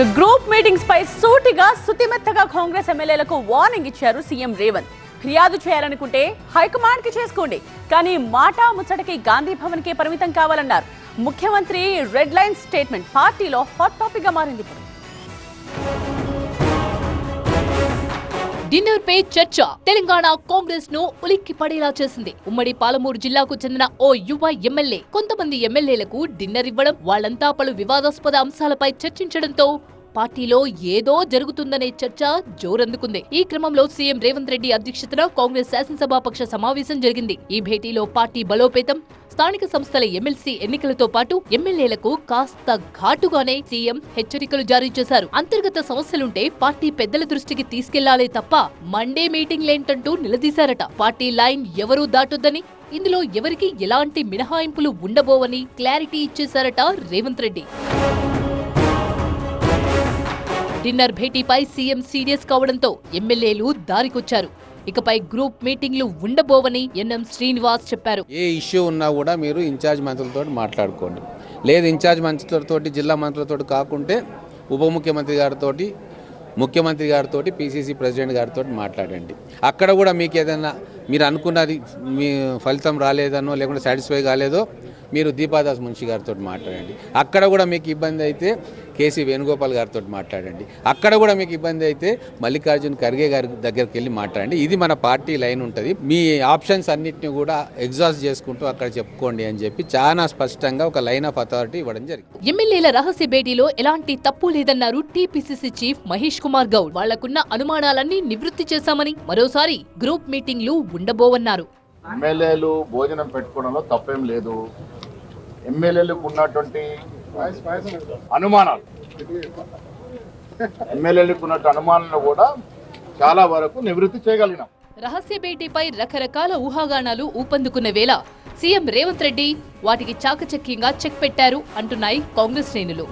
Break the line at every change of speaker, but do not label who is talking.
Group meetings పై సూటిగా సుతిమెత్తగా కాంగ్రెస్ ఎమ్మెల్యేలకు warning ఇచ్చారు సీఎం రేవంత్. ఫిర్యాదు చేయాలనుకుంటే హైకమాండ్కి చేసుకోండి. కానీ మాట ముచ్చటకి గాంధీ భవన్ కే పరిమితం కావాలన్నారు. ముఖ్యమంత్రి రెడ్ లైన్ స్టేట్మెంట్ పార్టీలో హాట్ టాపిక్గా మారింది ఇప్పుడు.
డిన్నర్ పే చర్చ. తెలంగాణ కాంగ్రెస్ను ఉలిక్కి పడేలా చేసింది. ఉమ్మడి పాలమూరు జిల్లాకు చెందిన ఓ యువ ఎమ్మెల్యే. కొంతమంది ఎమ్మెల్యేలకు డిన్నర్ ఇవ్వడం వాళ్ళంతా పలు వివాదాస్పద అంశాలపై చర్చించడంతో పార్టీలో ఏదో జరుగుతుందనే చర్చ జోరందుకుంది. ఈ క్రమంలో సీఎం రేవంత్ రెడ్డి అధ్యక్షతన కాంగ్రెస్ శాసనసభాపక్ష సమావేశం జరిగింది. ఈ భేటీలో పార్టీ బలోపేతం స్థానిక సంస్థల ఎమ్మెల్సీ ఎన్నికలతో పాటు ఎమ్మెల్యేలకు కాస్త ఘాటుగానే సీఎం హెచ్చరికలు జారీ చేశారు. అంతర్గత సమస్యలుంటే పార్టీ పెద్దల దృష్టికి తీసుకెళ్ళాలే తప్ప మండే మీటింగ్లేంటంటూ నిలదీశారట. పార్టీ లైన్ ఎవరూ దాటొద్దని ఇందులో ఎవరికి ఎలాంటి మినహాయింపులు ఉండబోవని క్లారిటీ ఇచ్చేశారట రేవంత్ రెడ్డి. డిన్నర్ భేటీపై సీఎం సీరియస్ కావడంతో ఎమ్మెల్యేలు దారికొచ్చారు. ఇకపై గ్రూప్ మీటింగ్లు ఉండబోవని ఎన్ఎం శ్రీనివాస్ చెప్పారు.
ఏ ఇష్యూ ఉన్నా కూడా మీరు ఇన్ఛార్జ్ మంత్రులతో మాట్లాడుకోండి. లేదు ఇన్ఛార్జ్ మంత్రులతో జిల్లా మంత్రులతో కాకుంటే ఉప ముఖ్యమంత్రి గారితో ముఖ్యమంత్రి గారితో పీసీసీ ప్రెసిడెంట్ గారితో మాట్లాడండి. అక్కడ కూడా మీకు ఏదైనా మీరు అనుకున్నది మీ ఫలితం రాలేదనో లేకుంటే సాటిస్ఫై కాలేదో మీరు దీపాదాస్ మున్షి గారితో మాట్లాడండి. అక్కడ కూడా మీకు ఇబ్బంది అయితే కేసీ వేణుగోపాల్ గారితో మాట్లాడండి. అక్కడ కూడా మీకు ఇబ్బంది అయితే మల్లికార్జున్ ఖర్గే గారి దగ్గరికి వెళ్ళి మాట్లాడండి. ఇది మన పార్టీ లైన్ ఉంటుంది. మీ ఆప్షన్స్ అన్నిటిని కూడా ఎగ్జాస్ట్ చేసుకుంటూ అక్కడ చెప్పుకోండి అని చెప్పి చాలా స్పష్టంగా ఒక లైన్ ఆఫ్ అథారిటీ ఇవ్వడం జరిగింది.
ఎమ్మెల్యేల రహస్య భేటీలో ఎలాంటి తప్పు లేదన్నారు టీపీసీసీ చీఫ్ మహేష్ కుమార్ గౌడ్. వాళ్ళకున్న అనుమానాలన్నీ నివృత్తి చేశామని మరోసారి గ్రూప్ మీటింగ్లు ఉండబోవన్నారు.
ఎమ్మెల్యేలు భోజనం పెట్టుకోవడంలో తప్పేం లేదు. ఎమ్మెల్యేలకు ఉన్నటువంటి అనుమానాలు. ఎమ్మెల్యేలకు ఉన్నట్టు అనుమానాలను కూడా చాలా వరకు నివృత్తి చేయగలిగినాం.
రహస్య భేటీపై రకరకాల ఊహాగానాలు ఊపందుకున్న వేళ సీఎం రేవంత్ రెడ్డి వాటికి చాకచక్యంగా చెక్ పెట్టారు అంటున్నాయి కాంగ్రెస్ శ్రేణులు.